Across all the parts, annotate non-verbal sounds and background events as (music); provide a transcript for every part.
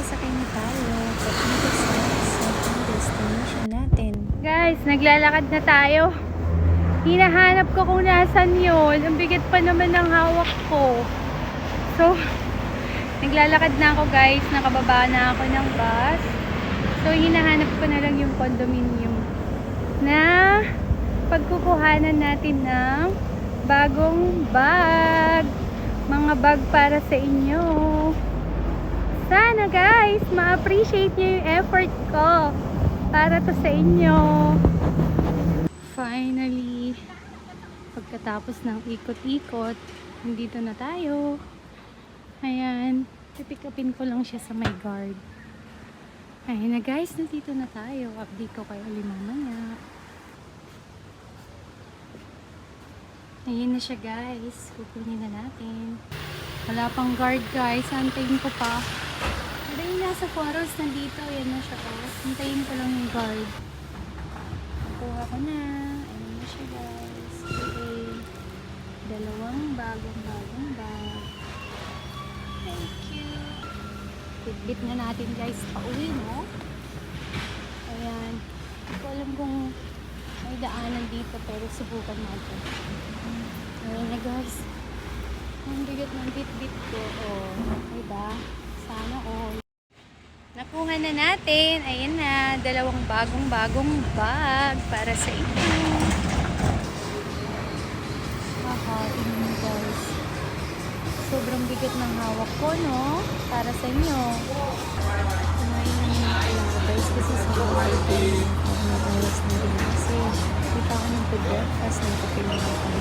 sasakay na tayo papunta sa natin. Guys, naglalakad na tayo. Hinahanap ko kung nasan yun. Ang bigat pa naman ng hawak ko. So, (laughs) naglalakad na ako guys. Nakababa na ako ng bus. So, hinahanap ko na lang yung condominium na pagkukuhanan natin ng bagong bag. Mga bag para sa inyo. Sana guys, ma-appreciate nyo yung effort ko para to sa inyo. Finally, pagkatapos ng ikot-ikot, nandito na tayo. Ayan, pipick upin ko lang siya sa my guard. Ayan na guys, nandito na tayo. Update ko kayo ulit mamaya. Ayan na siya guys. Kukunin na natin. Wala pang guard guys. Antayin ko pa. Nasa quarters nandito. Ayan na siya oh. Antayin ko lang yung guard. Nakuha ko na. Ayan na siya guys. Okay. Dalawang bagong-bagong bag. Thank you. Bitbit na natin guys. Pauwi mo. Ayan. Hindi ko alam kung may daanan dito pero subukan natin. Ayan na guys. Ang bigat ng bit-bit ko. Oh, diba? Sana all. Nakuha na natin. Ayan na. Dalawang bagong-bagong bag para sa inyo. Tingnan mo guys. Sobrang bigat ng hawak ko, no? Para sa inyo. Kumain na naman ako guys kasi sa mga ako na oras na rin kasi hindi pa ako nagpe-breakfast ng kape na ako.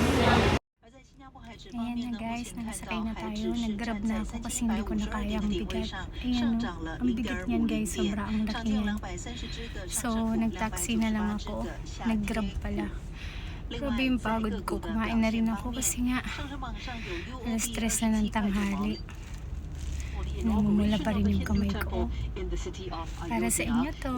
Ayan na guys, nagsakay na tayo. Nag-grab na ako kasi hindi ko na kaya ang bigat. Ayan o, ang bigat niyan guys, sobra ang laki niyan. So, nag-taxi na lang ako. Nag-grab pala. Grabe yung pagod ko. Kumain na rin ako kasi nga alas stress na ng tanghali. Namumula pa rin yung kamay ko. Para sa inyo to.